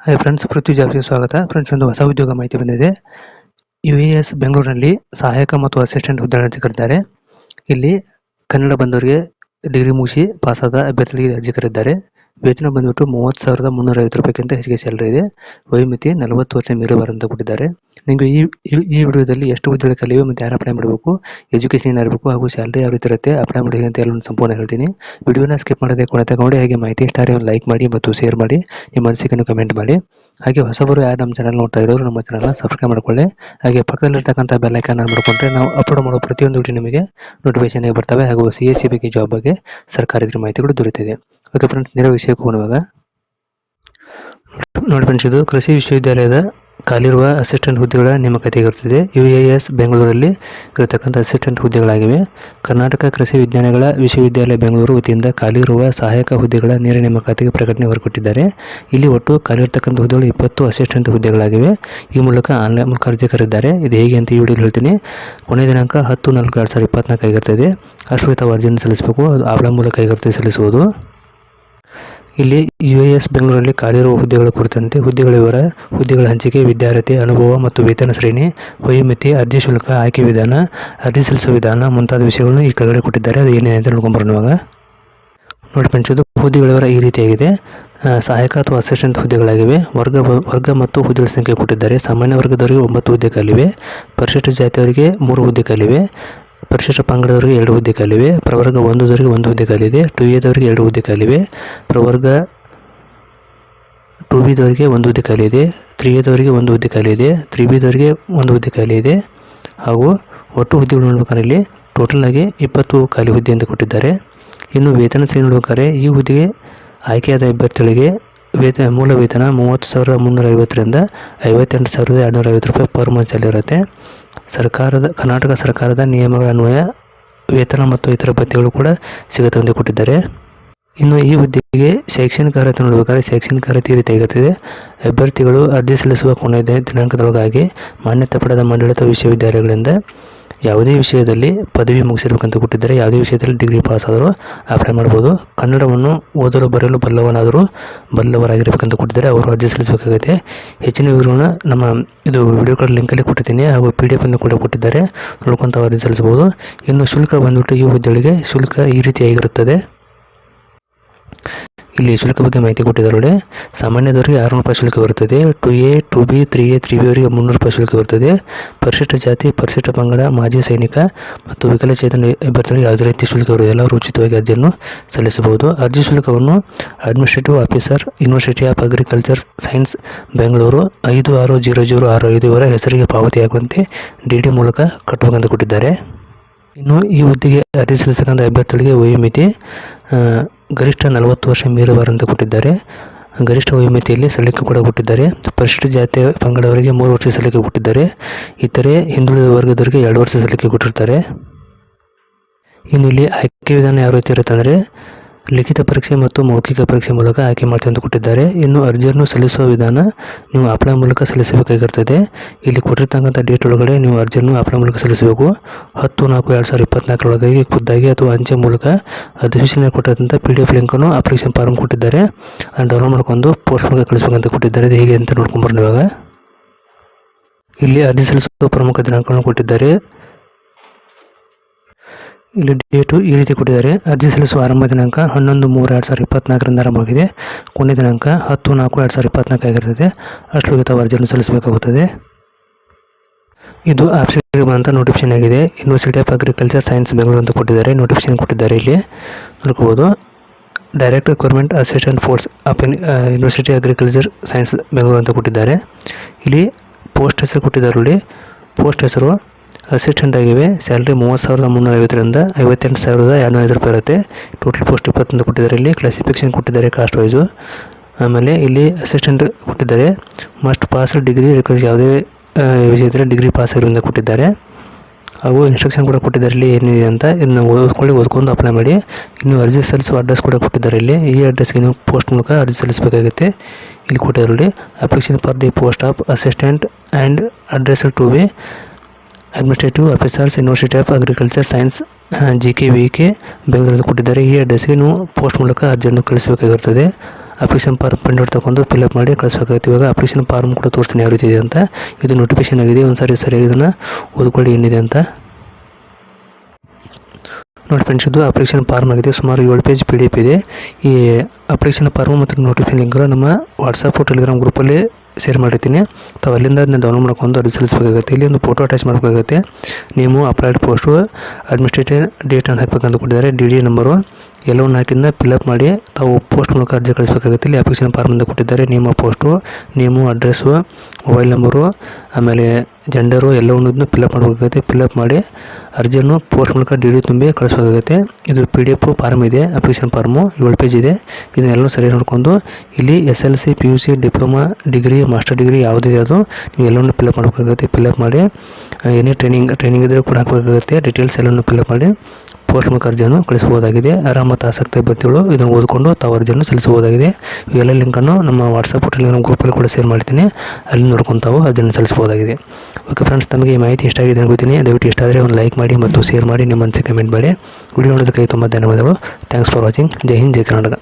Hi friends ಪೃಥ್ವಿ ಜಾಬ್ಗೆ ಸ್ವಾಗತ. Friends ಒಂದು ಹೊಸ ಉದ್ಯೋಗ ಮಾಹಿತಿ ಬಂದಿದೆ. ಯು ಎ ಎಸ್ ಬೆಂಗಳೂರಿನಲ್ಲಿ ಸಹಾಯಕ ಮತ್ತು ಅಸಿಸ್ಟೆಂಟ್ ಹುದ್ದೆಗಳನ್ನು ಕರೆದಿದ್ದಾರೆ ಇಲ್ಲಿ ಕನ್ನಡ ಬಂದವರಿಗೆ ಡಿಗ್ರಿ ಮುಗಿಸಿ ಪಾಸಾದ ಅಭ್ಯರ್ಥಿಗಳಿಗೆ ಅರ್ಜಿ ಕರೆದಿದ್ದಾರೆ. ವೇತನ ಬಂದ್ಬಿಟ್ಟು ಮೂವತ್ತು ಸಾವಿರದ ಮುನ್ನೂರ ಐವತ್ತು ರೂಪಾಯಿಗಿಂತ ಹೆಚ್ಚಿಗೆ ಸ್ಯಾಲರಿ ಇದೆ. ವಯೋಮಿತಿ ನಲವತ್ತು ವರ್ಷ ಮೀರಬಾರದು ಅಂತ ಕೊಟ್ಟಿದ್ದಾರೆ. ನಿಮಗೆ ಈ, ಈ- ವಿಡಿಯೋದಲ್ಲಿ ಎಷ್ಟು ಹುದ್ದೆಗಳು ಕಲಿವೆ ಮತ್ತು ಯಾರು ಅಪ್ಲೈ ಮಾಡಬೇಕು ಎಜುಕೇಷನ್ ಏನಾಗಬೇಕು ಹಾಗೂ ಸ್ಯಾಲರಿ ಯಾವ ರೀತಿ ಇರುತ್ತೆ ಅಪ್ಲೈ ಮಾಡಿ ಅಂತ ಎಲ್ಲ ಸಂಪೂರ್ಣ ಹೇಳ್ತೀನಿ. ವಿಡಿಯೋನ ಸ್ಕಿಪ್ ಮಾಡದೆ ಕೊನೆ ತಗೊಂಡು ಹಾಗೆ ಮಾಹಿತಿ ಇಷ್ಟ ಆದರೆ ಒಂದು ಲೈಕ್ ಮಾಡಿ ಮತ್ತು ಶೇರ್ ಮಾಡಿ, ನಿಮ್ಮ ಅನಿಸಿಕೆಯನ್ನು ಕಮೆಂಟ್ ಮಾಡಿ. ಹಾಗೆ ಹೊಸಬರು ಯಾರು ನಮ್ಮ ಚಾನಲ್ ನೋಡ್ತಾ ಇರೋರು ನಮ್ಮ ಚಾನಲ್ನ ಸಬ್ಸ್ಕ್ರೈಬ್ ಮಾಡ್ಕೊಳ್ಳಿ. ಹಾಗೆ ಪಕ್ಕದಲ್ಲಿರ್ತಕ್ಕಂಥ ಬೆಲ್ಲೈಕನ್ ಮಾಡ್ಕೊಂಡ್ರೆ ನಾವು ಅಪ್ಲೋಡ್ ಮಾಡೋ ಪ್ರತಿಯೊಂದು ವಿಡಿಯೋ ನಿಮಗೆ ನೋಟಿಫಿಕೇಶನ್ ಬರ್ತವೆ ಹಾಗೂ ಸಿ ಎಸ್ ಸಿ ಬಗ್ಗೆ ಜಾಬ್ ಬಗ್ಗೆ ಸರ್ಕಾರದ ಮಾಹಿತಿಗಳು ದೊರೆತಿದೆ ಓಕೆ ಫ್ರೆಂಡ್ಸ್ ನೇರ ವಿಷಯಕ್ಕೆ ಹೋಗುವಾಗ. ನೋಡಿ ಫ್ರೆಂಡ್ಸ್ ಇದು ಕೃಷಿ ವಿಶ್ವವಿದ್ಯಾಲಯದ ಖಾಲಿರುವ ಅಸಿಸ್ಟೆಂಟ್ ಹುದ್ದೆಗಳ ನೇಮಕಾತಿಯಾಗಿರುತ್ತದೆ ಯು ಎ ಎಸ್ ಬೆಂಗಳೂರಲ್ಲಿ ಇರತಕ್ಕಂಥ ಅಸಿಸ್ಟೆಂಟ್ ಹುದ್ದೆಗಳಾಗಿವೆ. ಕರ್ನಾಟಕ ಕೃಷಿ ವಿಜ್ಞಾನಗಳ ವಿಶ್ವವಿದ್ಯಾಲಯ ಬೆಂಗಳೂರು ವತಿಯಿಂದ ಖಾಲಿರುವ ಸಹಾಯಕ ಹುದ್ದೆಗಳ ನೇರ ನೇಮಕಾತಿಗೆ ಪ್ರಕಟಣೆ ಹೊರಕೊಟ್ಟಿದ್ದಾರೆ. ಇಲ್ಲಿ ಒಟ್ಟು ಖಾಲಿ ಇರತಕ್ಕಂಥ ಹುದ್ದೆಗಳು ಇಪ್ಪತ್ತು ಅಸಿಸ್ಟೆಂಟ್ ಹುದ್ದೆಗಳಾಗಿವೆ. ಈ ಮೂಲಕ ಆನ್ಲೈನ್ ಮೂಲಕ ಅರ್ಜಿ ಕರೆದಿದ್ದಾರೆ. ಇದು ಹೇಗೆ ಅಂತ ಈ ವಿಡಿಯೋಲಿ ಹೇಳ್ತೀನಿ. ಕೊನೆಯ ದಿನಾಂಕ ಹತ್ತು ನಾಲ್ಕು ಎರಡು ಸಾವಿರದ ಇಪ್ಪತ್ನಾಲ್ಕು ಆಗಿರ್ತದೆ. ಅಸ್ವಿತ ಅರ್ಜಿಯನ್ನು ಸಲ್ಲಿಸಬೇಕು. ಅದು ಆನ್ಲೈನ್ ಮೂಲಕ ಆಗಿರ್ತದೆ ಸಲ್ಲಿಸುವುದು ಇಲ್ಲಿ ಯು ಎಸ್ ಬೆಂಗಳೂರಲ್ಲಿ ಖಾಲಿರುವ ಹುದ್ದೆಗಳ ಕುರಿತಂತೆ ಹುದ್ದೆಗಳ ವಿವರ ಹುದ್ದೆಗಳ ಹಂಚಿಕೆ ವಿದ್ಯಾರ್ಥಿ ಅನುಭವ ಮತ್ತು ವೇತನ ಶ್ರೇಣಿ, ವಯೋಮಿತಿ, ಅರ್ಜಿ ಶುಲ್ಕ, ಆಯ್ಕೆ ವಿಧಾನ, ಅರ್ಜಿ ಸಲ್ಲಿಸುವ ವಿಧಾನ ಮುಂತಾದ ವಿಷಯಗಳನ್ನು ಈ ಕೆಳಗಡೆ ಕೊಟ್ಟಿದ್ದಾರೆ. ಅದು ಏನೇನು ಅಂತ ನೋಡ್ಕೊಂಬರೋಣ ಇವಾಗ. ನೋಡಿ ಇದು ಹುದ್ದೆಗಳ ವಿವರ ಈ ರೀತಿಯಾಗಿದೆ. ಸಹಾಯಕ ಅಥವಾ ಅಸಿಸ್ಟೆಂಟ್ ಹುದ್ದೆಗಳಾಗಿವೆ. ವರ್ಗ ವರ್ಗ ಮತ್ತು ಹುದ್ದೆಗಳ ಸಂಖ್ಯೆ ಕೊಟ್ಟಿದ್ದಾರೆ. ಸಾಮಾನ್ಯ ವರ್ಗದವರಿಗೆ ಒಂಬತ್ತು ಹುದ್ದೆ ಖಾಲಿವೆ ಪರಿಶಿಷ್ಟ ಜಾತಿಯವರಿಗೆ ಮೂರು ಹುದ್ದೆ ಖಾಲಿವೆ ಪರಿಶಿಷ್ಟ ಪಂಗಡದವರಿಗೆ ಎರಡು ಹುದ್ದೆ ಖಾಲಿವೆ ಪ್ರವರ್ಗ ಒಂದದವರಿಗೆ ಒಂದು ಹುದ್ದೆ ಖಾಲಿದೆ ಟು ಎದವರಿಗೆ ಎರಡು ಹುದ್ದೆ ಖಾಲಿವೆ ಪ್ರವರ್ಗ ಟು ಬಿದವರಿಗೆ ಒಂದು ಹುದ್ದೆ ಖಾಲಿ ಇದೆ ತ್ರೀ ಎದವರಿಗೆ ಒಂದು ಹುದ್ದೆ ಖಾಲಿ ಇದೆ ತ್ರೀ ಬಿದವರಿಗೆ ಒಂದು ಹುದ್ದೆ ಖಾಲಿ ಇದೆ ಹಾಗೂ ಒಟ್ಟು ಹುದ್ದೆಗಳು ನೋಡ್ಬೇಕಾದ್ರೆ ಇಲ್ಲಿ ಟೋಟಲ್ ಆಗಿ ಇಪ್ಪತ್ತು ಖಾಲಿ ಹುದ್ದೆ ಅಂತ ಕೊಟ್ಟಿದ್ದಾರೆ. ಇನ್ನು ವೇತನ ಸೇರಿ ನೋಡ್ಬೇಕಾದ್ರೆ ಈ ಹುದ್ದೆಗೆ ಆಯ್ಕೆಯಾದ ಅಭ್ಯರ್ಥಿಗಳಿಗೆ ವೇತ, ಮೂಲ ವೇತನ ಮೂವತ್ತು ಸಾವಿರದ ಮುನ್ನೂರ ಐವತ್ತರಿಂದ ಐವತ್ತೆಂಟು ಸಾವಿರದ ಎರಡುನೂರ ಐವತ್ತು ರೂಪಾಯಿ ಪರ್ ಮಂತ್ ಇರುತ್ತೆ. ಸರ್ಕಾರದ, ಕರ್ನಾಟಕ ಸರ್ಕಾರದ ನಿಯಮಗಳ ಅನ್ವಯ ವೇತನ ಮತ್ತು ಇತರ ಭತ್ಯೆಗಳು ಕೂಡ ಸಿಗುತ್ತೆ ಎಂದು ಕೊಟ್ಟಿದ್ದಾರೆ. ಇನ್ನು ಈ ಹುದ್ದೆಗೆ ಶೈಕ್ಷಣಿಕ ಅರ್ಹತೆ ನೋಡಬೇಕಾದ್ರೆ ಶೈಕ್ಷಣಿಕ ಅರ್ಹತೆ ಈ ರೀತಿಯಾಗಿರುತ್ತದೆ ಅಭ್ಯರ್ಥಿಗಳು ಅರ್ಜಿ ಸಲ್ಲಿಸುವ ಕೊನೆಯ ದಿನಾಂಕದೊಳಗಾಗಿ ಮಾನ್ಯತೆ ಪಡೆದ ಮಂಡಳಿತ ವಿಶ್ವವಿದ್ಯಾಲಯಗಳಿಂದ ಯಾವುದೇ ವಿಷಯದಲ್ಲಿ ಪದವಿ ಮುಗಿಸಿರ್ಬೇಕಂತ ಕೊಟ್ಟಿದ್ದಾರೆ, ಯಾವುದೇ ವಿಷಯದಲ್ಲಿ ಡಿಗ್ರಿ ಪಾಸ್ ಆದರೂ ಅಪ್ಲೈ ಮಾಡ್ಬೋದು. ಕನ್ನಡವನ್ನು ಓದಲು ಬರೆಯಲು ಬಲ್ಲವನಾದರೂ ಬಲ್ಲವರಾಗಿರಬೇಕಂತ ಕೊಟ್ಟಿದ್ದಾರೆ, ಅವರು ಅರ್ಜಿ ಸಲ್ಲಿಸಬೇಕಾಗುತ್ತೆ. ಹೆಚ್ಚಿನ ವಿವರವನ್ನು ನಮ್ಮ ಇದು ವಿಡಿಯೋ ಲಿಂಕಲ್ಲಿ ಕೊಟ್ಟಿದ್ದೀನಿ, ಹಾಗೂ ಪಿ ಡಿ ಎಫ್ ಅನ್ನು ಕೂಡ ಕೊಟ್ಟಿದ್ದಾರೆ. ನೋಡ್ಕೊಂತ ಅರ್ಜಿ ಸಲ್ಲಿಸಬಹುದು. ಇನ್ನು ಶುಲ್ಕ ಬಂದ್ಬಿಟ್ಟು ಈ ಹುದ್ದೆಗಳಿಗೆ ಶುಲ್ಕ ಈ ರೀತಿಯಾಗಿರುತ್ತದೆ. ಇಲ್ಲಿ ಶುಲ್ಕ ಬಗ್ಗೆ ಮಾಹಿತಿ ಕೊಟ್ಟಿದ್ದಾರೆ ನೋಡಿ. ಸಾಮಾನ್ಯದವರಿಗೆ ಆರುನೂರು ರೂಪಾಯಿ ಶುಲ್ಕ ಬರುತ್ತದೆ. Two A two B three A three B ಅವರಿಗೆ ಮುನ್ನೂರು ರೂಪಾಯಿ ಶುಲ್ಕ ಬರುತ್ತದೆ. ಪರಿಶಿಷ್ಟ ಜಾತಿ, ಪರಿಶಿಷ್ಟ ಪಂಗಡ, ಮಾಜಿ ಸೈನಿಕ ಮತ್ತು ವಿಕಲಚೇತನ ಅಭ್ಯರ್ಥಿಗಳು ಯಾವುದೇ ರೀತಿ ಶುಲ್ಕ ಇರುವುದಿಲ್ಲ. ಎಲ್ಲ ಉಚಿತವಾಗಿ ಅರ್ಜಿಯನ್ನು ಸಲ್ಲಿಸಬಹುದು. ಅರ್ಜಿ ಶುಲ್ಕವನ್ನು administrative officer university of agriculture science Bengaluru ಐದು ಆರು ಜೀರೋ ಜೀರೋ ಆರು ಐದು ಇವರ ಹೆಸರಿಗೆ ಪಾವತಿಯಾಗುವಂತೆ ಡಿ ಡಿ ಮೂಲಕ ಕಟ್ಟಬೇಕಂತ ಕೊಟ್ಟಿದ್ದಾರೆ. ಇನ್ನು ಈ ಹುದ್ದೆಗೆ ಅರ್ಜಿ ಸಲ್ಲಿಸತಕ್ಕಂಥ ಅಭ್ಯರ್ಥಿಗಳಿಗೆ ವಯೋಮಿತಿ ಗರಿಷ್ಠ ನಲವತ್ತು ವರ್ಷ ಮೀರಬಾರಂತ ಕೊಟ್ಟಿದ್ದಾರೆ. ಗರಿಷ್ಠ ವಯೋಮಿತಿಯಲ್ಲಿ ಸಲಿಕೆ ಕೂಡ ಕೊಟ್ಟಿದ್ದಾರೆ. ಪರಿಶಿಷ್ಟ ಜಾತಿ ಪಂಗಡವರಿಗೆ ಮೂರು ವರ್ಷ ಸಲ್ಲಿಕೆ ಕೊಟ್ಟಿದ್ದಾರೆ. ಇತರೆ ಹಿಂದುಳಿದ ವರ್ಗದವರಿಗೆ ಎರಡು ವರ್ಷ ಸಲ್ಲಿಕೆ ಕೊಟ್ಟಿರ್ತಾರೆ. ಇನ್ನು ಇಲ್ಲಿ ಆಯ್ಕೆ ವಿಧಾನ ಯಾವ ರೀತಿ ಇರುತ್ತೆ ಅಂದರೆ ಲಿಖಿತ ಪರೀಕ್ಷೆ ಮತ್ತು ಮೌಖಿಕ ಪರೀಕ್ಷೆ ಮೂಲಕ ಆಯ್ಕೆ ಅಂತ ಕೊಟ್ಟಿದ್ದಾರೆ ಇನ್ನು ಅರ್ಜಿಯನ್ನು ಸಲ್ಲಿಸುವ ವಿಧಾನ ನೀವು ಅಪ್ಲೈ ಮೂಲಕ ಸಲ್ಲಿಸಬೇಕಾಗಿರ್ತದೆ. ಇಲ್ಲಿ ಕೊಟ್ಟಿರ್ತಕ್ಕಂಥ ಡೇಟ್ ಒಳಗಡೆ ನೀವು ಅರ್ಜಿಯನ್ನು ಅಪ್ಲೈ ಮೂಲಕ ಸಲ್ಲಿಸಬೇಕು. ಹತ್ತು ನಾಲ್ಕು ಎರಡು ಸಾವಿರದ ಇಪ್ಪತ್ನಾಲ್ಕರೊಳಗಾಗಿ ಖುದ್ದಾಗಿ ಅಥವಾ ಅಂಚೆ ಮೂಲಕ ಅಧಿಸೂಚನೆ ಕೊಟ್ಟಂಥ ಪಿ ಡಿ ಎಫ್ ಲಿಂಕನ್ನು ಅಪ್ಲಿಕೇಶನ್ ಫಾರ್ಮ್ ಕೊಟ್ಟಿದ್ದಾರೆ. ಅದನ್ನು ಡೌನ್ಲೋಡ್ ಮಾಡ್ಕೊಂಡು ಪೋಸ್ಟ್ ಮೂಲಕ ಕಳಿಸ್ಬೇಕಂತ ಕೊಟ್ಟಿದ್ದಾರೆ. ಅದು ಹೇಗೆ ಅಂತ ನೋಡ್ಕೊಂಬರೋಣ ಇವಾಗ. ಇಲ್ಲಿ ಅರ್ಜಿ ಸಲ್ಲಿಸುವ ಪ್ರಮುಖ ದಿನಾಂಕಗಳನ್ನು ಕೊಟ್ಟಿದ್ದಾರೆ. ಇಲ್ಲಿ ಡೇಟು ಈ ರೀತಿ ಕೊಟ್ಟಿದ್ದಾರೆ. ಅರ್ಜಿ ಸಲ್ಲಿಸುವ ಆರಂಭ ದಿನಾಂಕ ಹನ್ನೊಂದು ಮೂರು ಎರಡು ಸಾವಿರದ ಇಪ್ಪತ್ತ್ನಾಲ್ಕರಿಂದ ಆರಂಭವಾಗಿದೆ. ಕೊನೆ ದಿನಾಂಕ ಹತ್ತು ನಾಲ್ಕು ಎರಡು ಸಾವಿರದ ಇಪ್ಪತ್ನಾಲ್ಕು ಆಗಿರ್ತದೆ ಅಷ್ಟು ತಾವು ಅರ್ಜಿಯನ್ನು ಸಲ್ಲಿಸಬೇಕಾಗುತ್ತದೆ. ಇದು ಆಪ್ಷನ್ಗೆ ಬಂದಂಥ ನೋಟಿಫಿಕೇಶನ್ ಆಗಿದೆ. University of agriculture science Bengaluru ಅಂತ ಕೊಟ್ಟಿದ್ದಾರೆ. ನೋಟಿಫಿಕೇಶನ್ ಕೊಟ್ಟಿದ್ದಾರೆ ಇಲ್ಲಿ. ನೋಡ್ಕೋಬೋದು. Direct government assistant force of university agriculture science Bengaluru ಅಂತ ಕೊಟ್ಟಿದ್ದಾರೆ. ಇಲ್ಲಿ ಪೋಸ್ಟ್ ಹೆಸರು ಕೊಟ್ಟಿದ್ದಾರೆ ಇಲ್ಲಿ ಪೋಸ್ಟ್ ಹೆಸರು ಅಸಿಸ್ಟೆಂಟ್ ಆಗಿವೆ ಸ್ಯಾಲ್ರಿ ಮೂವತ್ತು ಸಾವಿರದ ಮುನ್ನೂರ ಐವತ್ತರಿಂದ ಐವತ್ತೆಂಟು ಸಾವಿರದ ಎರಡುನೂರ ಐದು ರೂಪಾಯಿ ಇರುತ್ತೆ. ಟೋಟಲ್ ಪೋಸ್ಟ್ ಇಪ್ಪತ್ತೊಂದು ಕೊಟ್ಟಿದ್ದಾರೆ ಇಲ್ಲಿ. ಕ್ಲಾಸಿಫಿಕೇಷನ್ ಕೊಟ್ಟಿದ್ದಾರೆ ಕಾಸ್ಟ್ ವೈಸು ಆಮೇಲೆ ಇಲ್ಲಿ ಅಸಿಸ್ಟೆಂಟ್ ಕೊಟ್ಟಿದ್ದಾರೆ. ಮಸ್ಟ್ ಪಾಸ್ ಡಿಗ್ರಿ ಯಾವುದೇ ವಿಷಯ ವಿಷಯದಲ್ಲಿ ಡಿಗ್ರಿ ಪಾಸ್ ಆಗಿರೋದ್ರಿಂದ ಕೊಟ್ಟಿದ್ದಾರೆ. ಹಾಗೂ ಇನ್ಸ್ಟ್ರಕ್ಷನ್ ಕೂಡ ಕೊಟ್ಟಿದ್ದಾರೆ ಇಲ್ಲಿ ಏನಿದೆ ಅಂತ. ಇದನ್ನು ಓದ್ಕೊಳ್ಳಿ, ಓದ್ಕೊಂಡು ಅಪ್ಲೈ ಮಾಡಿ. ಇನ್ನು ಅರ್ಜಿ ಸಲ್ಲಿಸುವ ಅಡ್ರೆಸ್ ಕೂಡ ಕೊಟ್ಟಿದ್ದಾರೆ ಇಲ್ಲಿ. ಈ ಅಡ್ರೆಸ್ಗೆ ನೀವು ಪೋಸ್ಟ್ ಮೂಲಕ ಅರ್ಜಿ ಸಲ್ಲಿಸಬೇಕಾಗುತ್ತೆ. ಇಲ್ಲಿ ಕೊಟ್ಟಿದ್ದಾರೆ application for the post of assistant and address to be administrative officers university of agriculture science G K V K ಬೆಂಗಳೂರಲ್ಲಿ ಕೊಟ್ಟಿದ್ದಾರೆ. ಈ ಅಡ್ರೆಸ್ಗೆ ನೀವು ಪೋಸ್ಟ್ ಮೂಲಕ ಅರ್ಜಿಯನ್ನು ಕಳಿಸಬೇಕಾಗಿರ್ತದೆ. ಅಪ್ಲಿಕೇಶನ್ ಫಾರ್ಮ್ ಪ್ರಿಂಟ್ ಔಟ್ ತಗೊಂಡು ಫಿಲ್ಅಪ್ ಮಾಡಿ ಕಳಿಸ್ಬೇಕಾಗುತ್ತೆ. ಇವಾಗ ಅಪ್ಲಿಕೇಶನ್ ಫಾರ್ಮ್ ಕೂಡ ತೋರಿಸ್ತೀನಿ ಯಾವ ರೀತಿ ಇದೆ ಅಂತ. ಇದು ನೋಟಿಫಿಕೇಶನ್ ಆಗಿದೆ. ಒಂದು ಸಾರಿ ಸರಿಯಾಗಿ ಇದನ್ನು ಓದ್ಕೊಳ್ಳಿ ಏನಿದೆ ಅಂತ. ನೋಡಿ ಫ್ರೆಂಡ್ಸ್ ಇದು ಅಪ್ಲಿಕೇಶನ್ ಫಾರ್ಮ್ ಆಗಿದೆ. ಸುಮಾರು ಏಳು ಪೇಜ್ ಪಿ ಡಿ ಎಫ್ ಇದೆ. ಈ ಅಪ್ಲಿಕೇಶನ್ ಫಾರ್ಮ್ ಮತ್ತು ನೋಟಿಫಿಕೇಶನ್ ಲಿಂಕ್ಗಳು ನಮ್ಮ ವಾಟ್ಸಪ್ ಟೆಲಿಗ್ರಾಮ್ ಗ್ರೂಪಲ್ಲಿ ಶೇರ್ ಮಾಡಿರ್ತೀನಿ. ತಾವು ಅಲ್ಲಿಂದ ಅದನ್ನ ಡೌನ್ಲೋಡ್ ಮಾಡ್ಕೊಂಡು ಅರ್ಜಿ ಸಲ್ಲಿಸಬೇಕಾಗುತ್ತೆ. ಇಲ್ಲಿ ಒಂದು ಫೋಟೋ ಅಟ್ಯಾಚ್ ಮಾಡಬೇಕಾಗುತ್ತೆ. ನೀವು ಅಪ್ಲೈಡ್ ಪೋಸ್ಟು ಅಡ್ಮಿನಿಸ್ಟ್ರೇಟಿವ್ ಡೇಟ್ ಅಂತ ಹಾಕಬೇಕಂತ ಕೊಟ್ಟಿದ್ದಾರೆ. ಡಿ ಡಿ ನಂಬರು ಎಲ್ಲವನ್ನು ಹಾಕಿಂದ ಫಿಲ್ಅಪ್ ಮಾಡಿ ತಾವು ಪೋಸ್ಟ್ ಮೂಲಕ ಅರ್ಜಿ ಕಳಿಸಬೇಕಾಗುತ್ತೆ. ಇಲ್ಲಿ ಅಪ್ಲಿಕೇಶನ್ ಫಾರ್ಮಿಂದ ಕೊಟ್ಟಿದ್ದಾರೆ. ನಿಮ್ಮ post name address mobile number ಆಮೇಲೆ ಜೆಂಡರು ಎಲ್ಲವನ್ನು ಫಿಲ್ಅಪ್ ಮಾಡಬೇಕಾಗುತ್ತೆ. ಫಿಲ್ಅಪ್ ಮಾಡಿ ಅರ್ಜಿಯನ್ನು ಪೋಸ್ಟ್ ಮೂಲಕ ಡಿ ಡಿ ತುಂಬಿ ಕಳಿಸಬೇಕಾಗುತ್ತೆ. ಇದು ಪಿ ಡಿ ಎಫ್ ಫಾರ್ಮ್ ಇದೆ ಅಪ್ಲಿಕೇಶನ್ ಫಾರ್ಮು ಏಳು ಪೇಜ್ ಇದೆ. ಇದನ್ನೆಲ್ಲ ಸರಿ ನೋಡ್ಕೊಂಡು ಇಲ್ಲಿ S L C P U C diploma degree master degree ಯಾವುದಿದೆ ಅದು ನೀವು ಎಲ್ಲವನ್ನು ಫಿಲ್ಅಪ್ ಮಾಡಬೇಕಾಗುತ್ತೆ. ಫಿಲ್ಅಪ್ ಮಾಡಿ ಏನೇ ಟ್ರೈನಿಂಗ್ ಟ್ರೈನಿಂಗ್ ಇದ್ದರೆ ಕೂಡ ಹಾಕಬೇಕಾಗುತ್ತೆ. ಡೀಟೇಲ್ಸ್ ಎಲ್ಲವನ್ನು ಫಿಲ್ಅಪ್ ಮಾಡಿ. ಮೂಲಕ ಅರ್ಜಿಯನ್ನು ಕಳಿಸಬಹುದಾಗಿದೆ. ಆರಾಮ ಮತ್ತು ಆಸಕ್ತಿ ಅಭ್ಯರ್ಥಿಗಳು ಇದನ್ನು ಓದಿಕೊಂಡು ತಾವು ಅರ್ಜಿಯನ್ನು ಸಲ್ಲಿಸಬಹುದಾಗಿದೆ. ಇವೆಲ್ಲ ಲಿಂಕನ್ನು ನಮ್ಮ ವಾಟ್ಸಪ್ ಟೆಲಿಗ್ರಾಮ್ ಗ್ರೂಪಲ್ಲಿ ಕೂಡ ಶೇರ್ ಮಾಡ್ತೀನಿ. ಅಲ್ಲಿ ನೋಡ್ಕೊಂಡು ತಾವು ಅರ್ಜಿಯನ್ನು ಸಲ್ಲಿಸಬಹುದಾಗಿದೆ. ಓಕೆ ಫ್ರೆಂಡ್ಸ್ ತಮಗೆ ಈ ಮಾಹಿತಿ ಇಷ್ಟ ಆಗಿದೆ ಅನ್ಕೋತೀನಿ ದಯವಿಟ್ಟು ಇಷ್ಟ ಆದರೆ ಒಂದು ಲೈಕ್ ಮಾಡಿ ಮತ್ತು ಶೇರ್ ಮಾಡಿ ನಿಮ್ಮ ಮನಸ್ಸಿಗೆ ಕಮೆಂಟ್ ಮಾಡಿ. ವಿಡಿಯೋ ನೋಡೋದಕ್ಕೆ ತುಂಬ ಧನ್ಯವಾದಗಳು. ಥ್ಯಾಂಕ್ಸ್ ಫಾರ್ ವಾಚಿಂಗ್ ಜೈ ಹಿಂದ್, ಜೈ ಕರ್ನಾಟಕ.